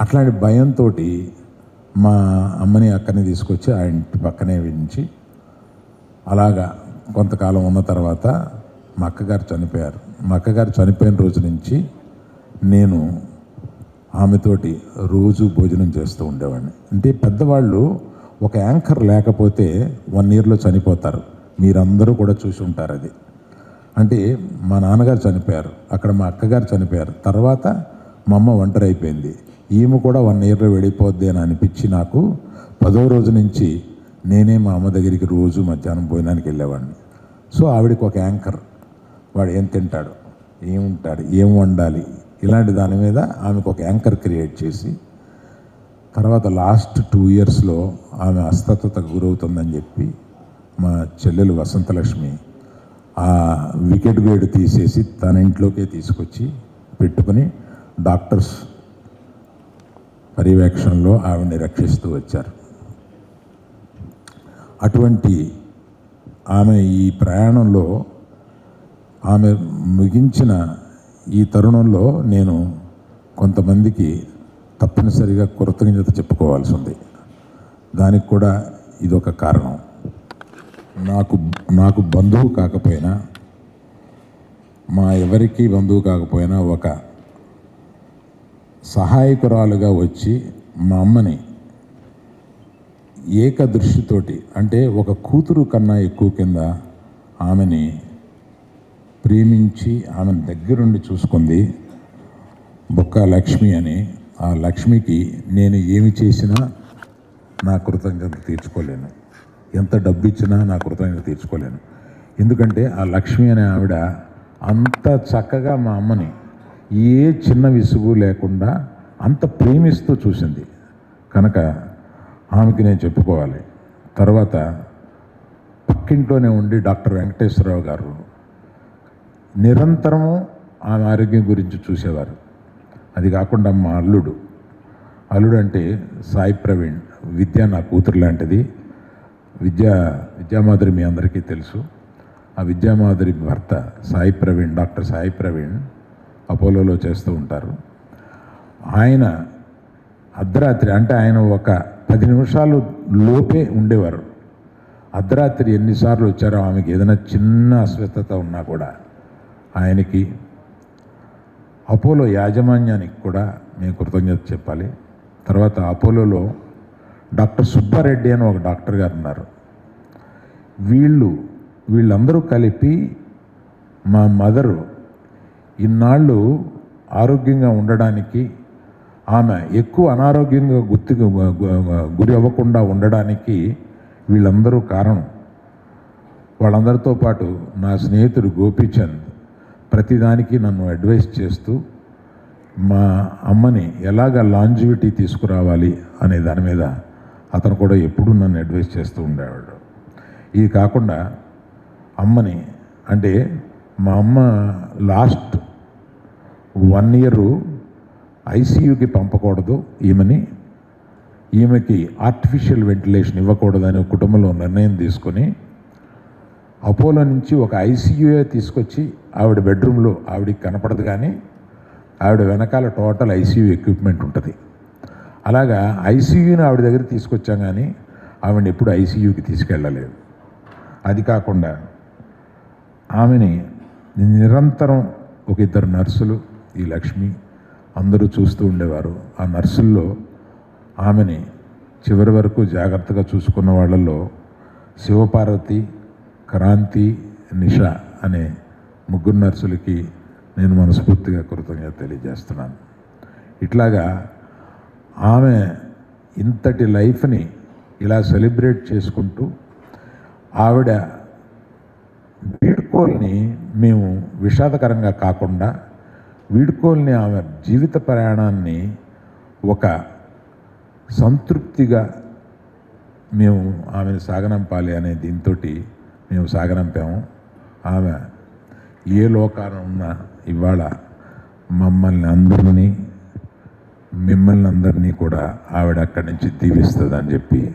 అట్లాంటి భయంతో మా అమ్మని అక్కని తీసుకొచ్చి ఆ ఇంటి పక్కనే వించి అలాగా కొంతకాలం ఉన్న తర్వాత మా అక్కగారు చనిపోయారు. మా అక్కగారు చనిపోయిన రోజు నుంచి నేను ఆమెతోటి రోజు భోజనం చేస్తూ ఉండేవాడిని. అంటే పెద్దవాళ్ళు ఒక యాంకర్ లేకపోతే వన్ ఇయర్లో చనిపోతారు. మీరందరూ కూడా చూసి ఉంటారు అది. అంటే మా నాన్నగారు చనిపోయారు. అక్కడ మా అక్కగారు చనిపోయారు. తర్వాత మా అమ్మ ఒంటరి అయిపోయింది. ఈమె కూడా వన్ ఇయర్లో వెళ్ళిపోద్ది అని అనిపించి నాకు పదో రోజు నుంచి నేనే మా అమ్మ దగ్గరికి రోజు మధ్యాహ్నం భోజనానికి వెళ్ళేవాడిని. సో ఆవిడకి ఒక యాంకర్ వాడు ఏం తింటాడు ఏముంటాడు ఏం వండాలి ఇలాంటి దాని మీద ఆమెకు ఒక యాంకర్ క్రియేట్ చేసి తర్వాత లాస్ట్ టూ ఇయర్స్లో ఆమె అస్వస్థతకు గురవుతుందని చెప్పి మా చెల్లెలు వసంతలక్ష్మి ఆ వికెట్ గేడ్ తీసేసి తన ఇంట్లోకే తీసుకొచ్చి పెట్టుకుని డాక్టర్స్ పర్యవేక్షణలో ఆవిడని రక్షిస్తూ వచ్చారు. అటువంటి ఆమె ఈ ప్రయాణంలో ఆమె ముగించిన ఈ తరుణంలో నేను కొంతమందికి తప్పనిసరిగా కృతజ్ఞత చెప్పుకోవాల్సి ఉంది దానికి కూడా ఇదొక కారణం. నాకు నాకు బంధువు కాకపోయినా మా ఎవరికి బంధువు కాకపోయినా ఒక సహాయకురాలుగా వచ్చి మా అమ్మని ఏకదృష్టితోటి అంటే ఒక కూతురు కన్నా ఎక్కువ కింద ఆమెని ప్రేమించి ఆమెను దగ్గరుండి చూసుకుంది. బొక్క లక్ష్మి అని. ఆ లక్ష్మికి నేను ఏమి చేసినా నా కృతజ్ఞత తీర్చుకోలేను. ఎంత డబ్బు ఇచ్చినా నా కృతజ్ఞత తీర్చుకోలేను. ఎందుకంటే ఆ లక్ష్మి అనే ఆవిడ అంత చక్కగా మా అమ్మని ఏ చిన్న విసుగు లేకుండా అంత ప్రేమిస్తూ చూసింది. కనుక ఆమెకి నేను చెప్పుకోవాలి. తర్వాత పక్కింట్లోనే ఉండి డాక్టర్ వెంకటేశ్వరరావు గారు నిరంతరము ఆమె ఆరోగ్యం గురించి చూసేవారు. అది కాకుండా మా అల్లుడు. అల్లుడు అంటే సాయి ప్రవీణ్. విద్య నా కూతురు లాంటిది. విద్యా విద్యామాధురి మీ అందరికీ తెలుసు. ఆ విద్యామాధురి భర్త సాయి ప్రవీణ్ డాక్టర్ సాయి ప్రవీణ్. అపోలోలో చేస్తూ ఉంటారు. ఆయన అర్ధరాత్రి అంటే ఆయన ఒక పది నిమిషాలు లోపే ఉండేవారు. అర్ధరాత్రి ఎన్నిసార్లు వచ్చారో ఆమెకి ఏదైనా చిన్న అస్వస్థత ఉన్నా కూడా ఆయనకి అపోలో యాజమాన్యానికి కూడా మేము కృతజ్ఞత చెప్పాలి. తర్వాత అపోలోలో డాక్టర్ సుబ్బారెడ్డి అని ఒక డాక్టర్ గారు ఉన్నారు. వీళ్ళు వీళ్ళందరూ కలిపి మా మదరు ఇన్నాళ్ళు ఆరోగ్యంగా ఉండడానికి ఆమె ఎక్కువ అనారోగ్యంగా గుర్తు గురి అవ్వకుండా ఉండడానికి వీళ్ళందరూ కారణం. వాళ్ళందరితో పాటు నా స్నేహితుడు గోపీచంద్ ప్రతిదానికి నన్ను అడ్వైస్ చేస్తూ మా అమ్మని ఎలాగ లాంజివిటీ తీసుకురావాలి అనే దాని మీద అతను కూడా ఎప్పుడూ నన్ను అడ్వైస్ చేస్తూ ఉండేవాడు. ఇది కాకుండా అమ్మని అంటే మా అమ్మ లాస్ట్ వన్ ఇయర్ ఐసీయూకి పంపకూడదు ఈమెని. ఈమెకి ఆర్టిఫిషియల్ వెంటిలేషన్ ఇవ్వకూడదని కుటుంబంలో నిర్ణయం తీసుకొని అపోలో నుంచి ఒక ఐసీయూఏ తీసుకొచ్చి ఆవిడ బెడ్రూమ్లో ఆవిడకి కనపడదు కానీ ఆవిడ వెనకాల టోటల్ ఐసీయూ ఎక్విప్మెంట్ ఉంటుంది. అలాగా ఐసీయూని ఆవిడ దగ్గర తీసుకొచ్చాం కానీ ఆవిడని ఎప్పుడు ఐసీయూకి తీసుకెళ్ళలేదు. అది కాకుండా ఆమెని నిరంతరం ఒక ఇద్దరు నర్సులు ఈ లక్ష్మి అందరూ చూస్తూ ఉండేవారు. ఆ నర్సుల్లో ఆమెని చివరి వరకు జాగ్రత్తగా చూసుకున్న వాళ్ళల్లో శివపార్వతి క్రాంతి నిష అనే ముగ్గురు నర్సులకి నేను మనస్ఫూర్తిగా కృతజ్ఞత తెలియజేస్తున్నాను. ఇట్లాగా ఆమె ఇంతటి లైఫ్ని ఇలా సెలబ్రేట్ చేసుకుంటూ ఆవిడ వీడ్కోల్ని మేము విషాదకరంగా కాకుండా వీడ్కోల్ని ఆమె జీవిత ప్రయాణాన్ని ఒక సంతృప్తిగా మేము ఆమెను సాగనంపాలి అనే దీంతో మేము సాగనంపాము. ఆమె ఏ లోకాన ఉన్నా ఇవాళ మమ్మల్ని అందరినీ మిమ్మల్ని అందరినీ కూడా ఆవిడ అక్కడి నుంచి దీవిస్తుందని చెప్పి